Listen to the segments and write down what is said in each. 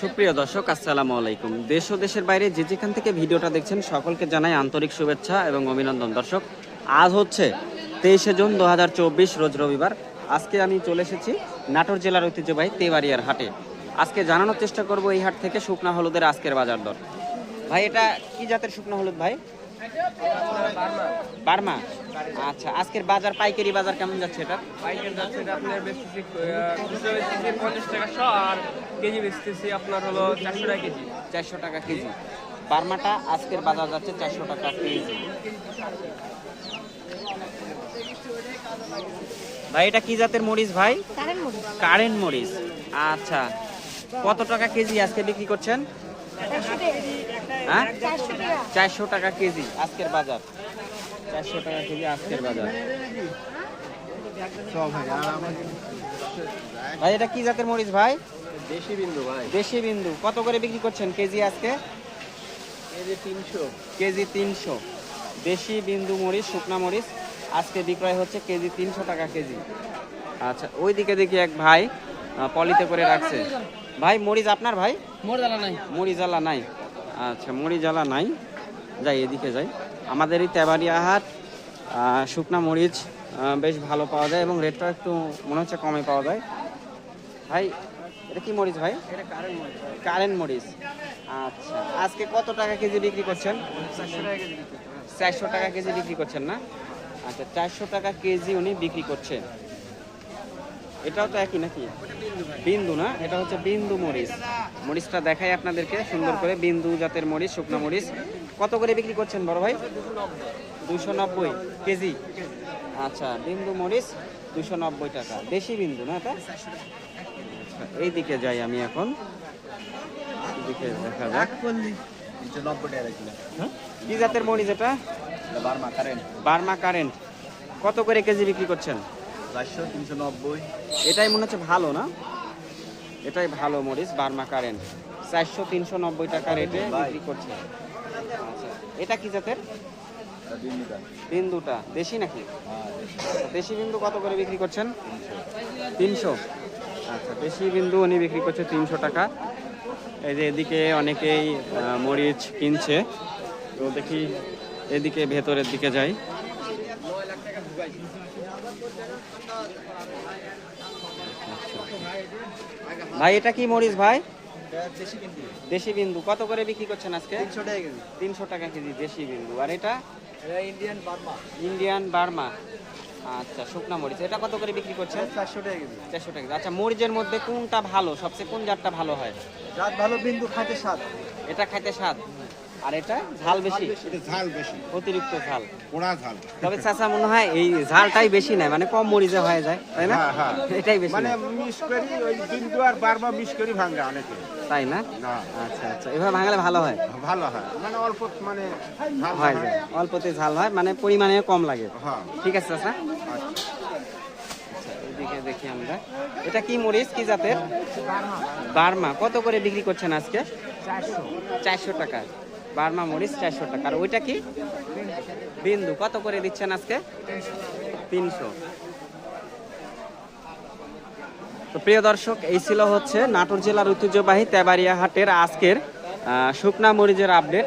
সুপ্রিয় দর্শক, আসসালামু আলাইকুম। দেশ ও দেশের বাইরে যে যেখান থেকে ভিডিওটা দেখছেন, সকলকে জানাই আন্তরিক শুভেচ্ছা এবং অভিনন্দন। দর্শক, আজ হচ্ছে তেইশে জুন দু হাজার চব্বিশ, রোজ রবিবার। আজকে আমি চলে এসেছি নাটোর জেলার ঐতিহ্যবাহী তেবাড়িয়ার হাটে। আজকে জানানোর চেষ্টা করব এই হাট থেকে শুকনা হলুদের আজকের বাজার দর। ভাই, এটা কি জাতের শুকনা হলুদ ভাই? বার্মা। আচ্ছা আজকের বাজার পাইকারি বাজার কেমন যাচ্ছে এটা? পাইকারি যাচ্ছে এটা আপনার বেচতেছি খুচরো বেচতেছি পঞ্চাশ টাকা শ আর কেজি বেচতেছি আপনার হলো চারশো টাকা কেজি। চারশো টাকা কেজি। বার্মাটা আজকের বাজার যাচ্ছে চারশো টাকা কেজি। ভাই এটা কি জাতের মরিচ ভাই? কারেন্ট মরিচ। আচ্ছা কত টাকা কেজি আজকে বিক্রি করছেন? হ্যাঁ? চারশো টাকা কেজি আজকের বাজার। চারশো টাকা কেজি আজকের বাজার। ভাই এটা কি জাতের মরিচ ভাই? দেশি বিন্দু ভাই। দেশি বিন্দু। কত করে বিক্রি করছেন কেজি আজকে? কেজি তিনশো। কেজি তিনশো। দেশি বিন্দু মরিচ শুকনা মরিচ আজকে বিক্রয় হচ্ছে কেজি তিনশো টাকা কেজি। আচ্ছা ওইদিকে দেখি এক ভাই পলিতে করে রাখছে। ভাই মরিচ আপনার ভাই? মোর জ্বালা নাই। মুড়ি জ্বালা নাই। আচ্ছা মুড়ি জ্বালা নাই। যাই এদিকে যাই। আমাদের এই তেবাড়িয়া হাট শুকনা মরিচ বেশ ভালো পাওয়া যায় এবং রেটটা একটু মনে হচ্ছে কমে পাওয়া যায়। ভাই এটা কি মরিচ ভাই? কারেন্ট মরিচ আচ্ছা আজকে কত টাকা কেজি বিক্রি করছেন? চারশো টাকা কেজি বিক্রি করছেন না? আচ্ছা চারশো টাকা কেজি উনি বিক্রি করছেন। এটাও তো একই নাকি? বিন্দু না? এটা হচ্ছে বিন্দু মরিচ। মরিচটা দেখাই আপনাদেরকে সুন্দর করে। বিন্দু জাতের মরিচ শুকনো মরিচ। কত করে বিক্রি করছেন বড় ভাই? দুশো নব্বই। কেজি? আচ্ছা বিন্দু মরিচ দুশো নব্বই টাকা। দেশি বিন্দু না এটা? আচ্ছা, এই দিকে যাই আমি এখন। এদিকে দেখা যাক। কিলো কি জাতের মরিচ এটা বার্মা কারেন্ট। Burma current. কত করে কেজি বিক্রি করছেন? চারশো তিনশো নব্বই। এটাই মনে হচ্ছে ভালো না? এটাই ভালো মরিচ বার্মা কারেন্ট। চারশো তিনশো নব্বই টাকা রেটে বিক্রি করছে। আচ্ছা এটা কি জাতের? বিন্দুটা। দেশি নাকি? আচ্ছা, দেশি। বিন্দু কত করে বিক্রি করছেন? তিনশো। আচ্ছা দেশি বিন্দু উনি বিক্রি করছে তিনশো টাকা। এই যে এদিকে অনেকেই মরিচ কিনছে। তো দেখি এদিকে ভেতরের দিকে যাই। ভাই এটা কি মরিচ ভাই? দেশি বিন্দু। কত করে বিক্রি করছেন আজকে? তিনশো টাকা কেজি। দেশি বিন্দু। আর এটা? ইন্ডিয়ান বার্মা ইন্ডিয়ান বার্মা আচ্ছা শুকনা মরিচ। এটা কত করে বিক্রি করছেন? চারশো টাকা কেজি। চারশো টাকা আচ্ছা মরিচের মধ্যে কোনটা ভালো? সবচেয়ে কোন জাতটা ভালো হয়? রাত ভালো বিন্দু খাইতে স্বাদ। এটা খাইতে স্বাদ? আর এটা ঝাল বেশি? ঝাল বেশি। অতিরিক্ত ঝাল। পোড়া ঝাল। তবে চাচা মনে হয় এই ঝালটাই বেশি নেয় মানে কম মরিচে হয়ে যায় তাই না? হ্যাঁ, হ্যাঁ। এটাই বেশি মানে। মিস করি ওই বিন্দু আর বারবার মিস করি ভাঙে অনেকে। তাই না? না। আচ্ছা আচ্ছা। এভাবে ভাঙালে ভালো হয়? ভালো হয়। মানে অল্প মানে ঝাল হয় যায়। অল্পতে ঝাল হয় মানে পরিমাণে কম লাগে। হ্যাঁ। ঠিক আছে চাচা? আচ্ছা। আচ্ছা দেখি আমরা। এটা কি মরিচ কি জাতের? বার্মা। কত করে বিক্রি করছেন আজকে? চারশো টাকা। বার্মা মরিচ চারশো টাকা। আর ওইটা কি? বিন্দু। কত করে দিচ্ছেন আজকে? তিনশো। তো প্রিয় দর্শক, এই ছিল হচ্ছে নাটোর জেলার ঐতিহ্যবাহী তেবাড়িয়া হাটের আজকের শুকনা মরিচের আপডেট।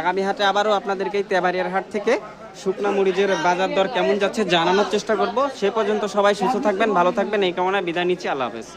আগামী হাটে আবারও আপনাদেরকে এই তেবাড়িয়ার হাট থেকে শুকনা মরিচের বাজার দর কেমন যাচ্ছে জানানোর চেষ্টা করব। সে পর্যন্ত সবাই সুস্থ থাকবেন, ভালো থাকবেন। এই কামনায় বিদায় নিচ্ছি। আল্লাহ হাফেজ।